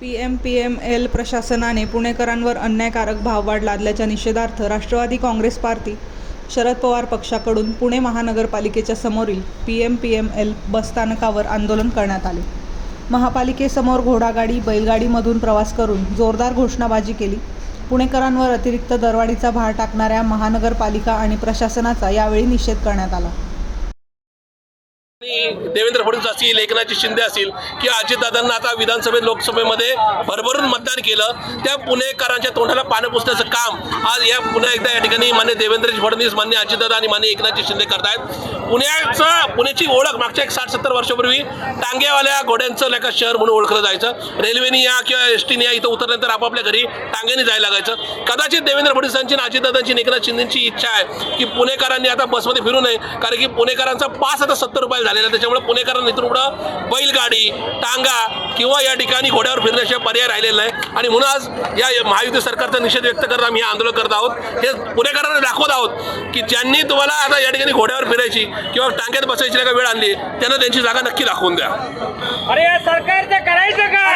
P M P M L प्रशासनाने पुणेकरांवर अन्यायकारक भाववाढ लादल्याच्या निषेधार्थ राष्ट्रवादी काँग्रेस पार्टी शरद पवार पक्षाकडून पुणे महानगरपालिकेच्या समोरील P M P M L बसस्थानकावर आंदोलन करण्यात आले. महापालिकेसमोर घोडागाडी बैलगाडीमधून प्रवास करून जोरदार घोषणाबाजी केली. पुणेकरांवर अतिरिक्त दरवाढीचा भार टाकणाऱ्या महानगरपालिका आणि प्रशासनाचा यावेळी निषेध करण्यात आला. देवेंद्र फडणवीस असतील एकनाथजी शिंदे असतील किंवा अजितदादांना आता विधानसभेत लोकसभेमध्ये भरभरून मतदान केलं त्या पुणेकरांच्या तोंडाला पानं पुसण्याचं काम आज या पुन्हा एकदा या ठिकाणी मान्य देवेंद्रजी फडणवीस मान्य अजितदादा आणि मान्य एकनाथजी शिंदे करतायत. पुण्याचं पुण्याची ओळख मागच्या एक साठ सत्तर वर्षापूर्वी टांग्यावाल्या घोड्यांचं लेखा शहर म्हणून ओळखलं जायचं. रेल्वेने या किंवा एस टीने या इथं उतरल्यानंतर आपापल्या घरी टांग्याने जायला लागायचं. कदाचित देवेंद्र फडणवीसांची आणि अजितदादांची एकनाथ शिंदेची इच्छा आहे की पुणेकरांनी आता बसमध्ये फिरू नये कारण की पुणेकरांचा पास आता सत्तर रुपयाला झालेला आहे. त्याच्यामुळे पुणेकरांना इथून पुढं बैलगाडी टांगा किंवा या ठिकाणी घोड्यावर फिरण्याशिवाय पर्याय राहिलेला नाही. आणि म्हणून आज या महायुती सरकारचा निषेध व्यक्त करत आम्ही हे आंदोलन करत आहोत. हे पुणेकरांना दाखवत आहोत की ज्यांनी तुम्हाला आता या ठिकाणी घोड्यावर फिरायची किंवा टांग्यात बसायची नाही का वेळ आणली त्यांना त्यांची जागा नक्की दाखवून द्या. अरे या सरकारचं करायचं का?